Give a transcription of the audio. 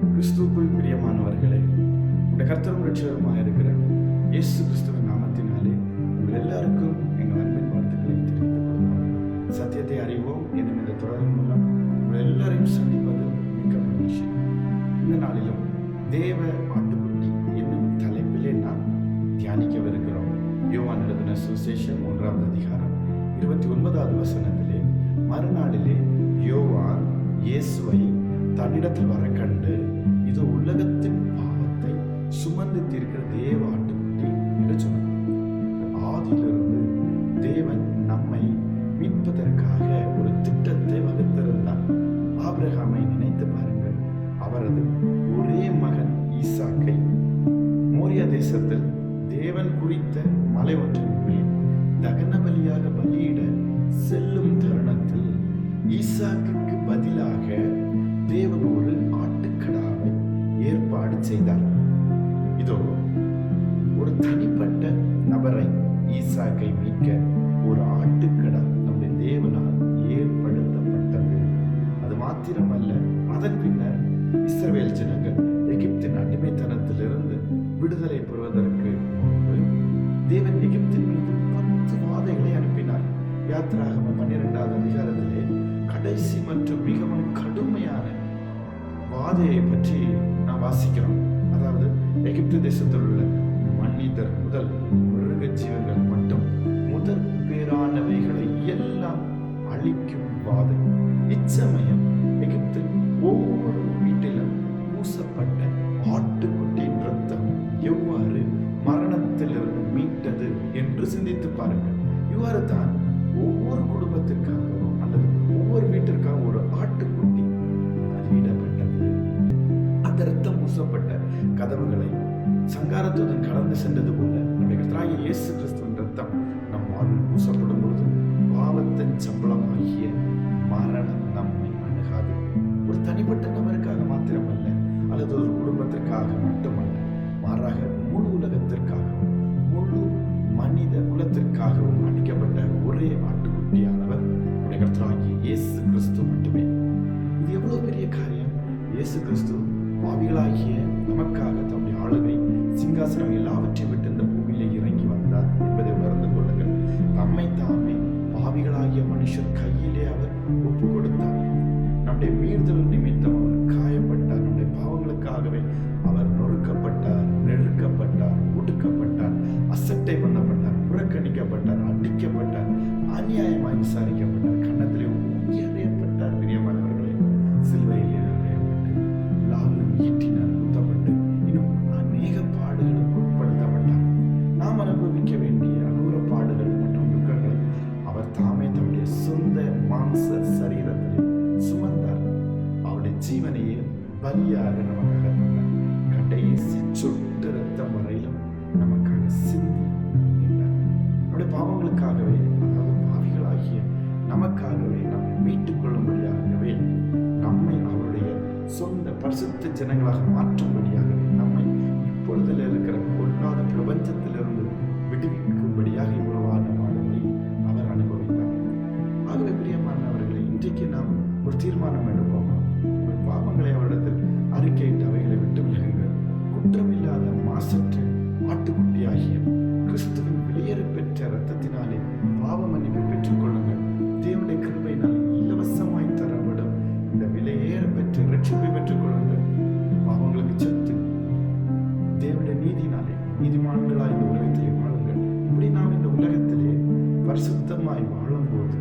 கிறிஸ்துவுக்குள் பிரியமானவர்களே இந்த கர்த்தரும் ரட்சகருமாக இருக்கிற இயேசு கிறிஸ்துவின் நாமத்தினாலே உங்கள் எல்லாருக்கும் எங்கள் அன்பின் வாழ்த்துக்களை தெரிவித்துக் கொள்வோம் சத்தியத்தை அறிவோம். என்னும் இந்த தொடரின் மூலம் உங்கள் எல்லாரையும் சந்திப்பது மிக்க மகிழ்ச்சி. இந்த நாளிலும் தேவ ஆட்டுக்குட்டி என்னும் தலைப்பிலே நாம் தியானிக்கவிருக்கிறோம். யோவான் எழுதின சுசேஷன் மூன்றாவது அதிகாரம் இருபத்தி ஒன்பதாவது வசனத்திலே மறுநாளிலே யோவான் இயேசுவை தன்னிடத்தில் வர கண்டு இது உலகத்தின் பாவத்தை சுமந்து தீர்க்கிற தேவ ஆட்டுக்குட்டி என்று சொன்னார் ஆதியிலிருந்து தேவன் நம்மை மீட்பதற்காக ஒரு திட்டத்தை வகுத்திருந்தார் ஆபிரகாமை நினைத்து பாருங்கள் அவரது ஒரே மகன் ஈசாக்கை. மோரியா தேசத்தில் தேவன் குறித்த மலை ஒன்றின் மேல் தகன பலியாக பலியிட செல்லும் தருணத்தில் ஈசாக்கு பதிலாக தேவன் ஒரு ஆட்டுக்கடாவை ஏற்பாடு செய்தார். இதோ ஒரு தனிப்பட்ட நபரை ஈசாக்கை மீட்க ஒரு ஆட்டுக்கடா நம்முடைய தேவனால் ஏற்படுத்தப்பட்டது. அது மாத்திரமல்ல அதன் பின்னர் இஸ்ரவேல் ஜனங்கள் எகிப்தின் அடிமைத்தனத்திலிருந்து விடுதலை பெறுவதற்கு முன்பு தேவன் எகிப்தின் மீது பத்து வாதைகளை அனுப்பினார். யாத்ராகமம் பன்னிரெண்டாவது அதிகாரத்திலே கடைசி மற்றும் மிகவும் பாதையை பற்றி நாம் வாசிக்கிறோம். அதாவது எகிப்து தேசத்தில் உள்ள மனிதர் முதல் மிருகஜீவர்கள் மட்டும் முதல் பேரானவைகளை எல்லாம் அழிக்கும் பாதை. இச்சமயம் எகிப்து ஒவ்வொரு வீட்டிலும் பூசப்பட்ட ஆட்டுக்குட்டியின் ரத்தம் எவ்வாறு மரணத்திலிருந்து மீட்டது என்று சிந்தித்து பாருங்கள். இவ்வாறு தான் ஒவ்வொரு குடும்பத்திற்காகவும் அல்லது ஒவ்வொரு வீட்டிற்காக ஒரு ஆட்டுக்குட்டி பூசப்பட்ட கதவுகளை சங்காரத்துடன் கடந்து சென்றது போல நம்முடைய கர்த்தராகிய இயேசு கிறிஸ்துவின் ரத்தம் நம் வாழ்வில் பூசப்படும் பொழுது பாவத்தின் சம்பளமாகிய மரணம் நம்மை அணுகாது. ஒரு தனிப்பட்ட நபருக்காக மாத்திரமல்ல அல்லது ஒரு குடும்பத்திற்காக மட்டுமல்ல மாறாக முழு உலகத்திற்காகவும் முழு மனித குலத்திற்காகவும் அடிக்கப்பட்ட ஒரே ஆட்டுக்குட்டியானவர் நம்முடைய கர்த்தராகிய இயேசு கிறிஸ்து மட்டுமே. இது எவ்வளவு பெரிய காரியம்? இயேசு கிறிஸ்து பாவிகளாகிய நமக்காக தம்முடைய ஆளுகை சிங்காசனம் எல்லாவற்றையும் விட்டு இந்த பூமியிலே இறங்கி வந்தார் என்பதை உணர்ந்து கொள்ளுங்கள். தம்மை தாமே பாவிகளாகிய மனுஷர் கையிலே அவர் ஒப்பு கொடுத்தார் நம்முடைய மீறுதல் நிமித்தம் அவர் காயப்பட்டார். நம்முடைய பாவங்களுக்காகவே அவர் நொறுக்கப்பட்டார் நெருக்கப்பட்டார் ஒடுக்கப்பட்டார் அசட்டை பண்ணப்பட்டார் புறக்கணிக்கப்பட்டார் அடிக்கப்பட்டார் அநியாயமாய் விசாரிக்கப்பட்டார். கன்னத்திலே சகிக்க வேண்டிய அகூர பாடுகள் மற்றும் துக்கங்களை அவர் தாமே தம்முடைய சொந்த மாம்ச சரீரத்தில் சுமந்தார். அவருடைய ஜீவனையே பலியாக நமக்காக தந்தார் கடைசி சொட்டு ரத்தம் வரையிலும் நமக்காக சிந்தி அவருடைய நம்முடைய பாவங்களுக்காகவே அதாவது பாவிகளாகிய நமக்காகவே நம்மை மீட்டுக் கொள்ளும்படியாகவே நம்மை அவருடைய சொந்த பரிசுத்த ஜனங்களாக மாற்றும் பாவ மன்னிப்பை பெற்றுக்கொள்ளுங்கள். தேவனுடைய கிருபையினால் இலவசமாய் தரப்படும் இந்த விலையேற பெற்று ரட்சிப்பை பெற்றுக்கொள்ளுங்கள். பாவங்களுக்கு செத்து. தேவனுடைய நீதினாலே நீதிமான்களாய் இந்த உலகத்திலே வாழுங்கள். இப்படி நாம் இந்த உலகத்திலே பரிசுத்தமாய் வாழும்போது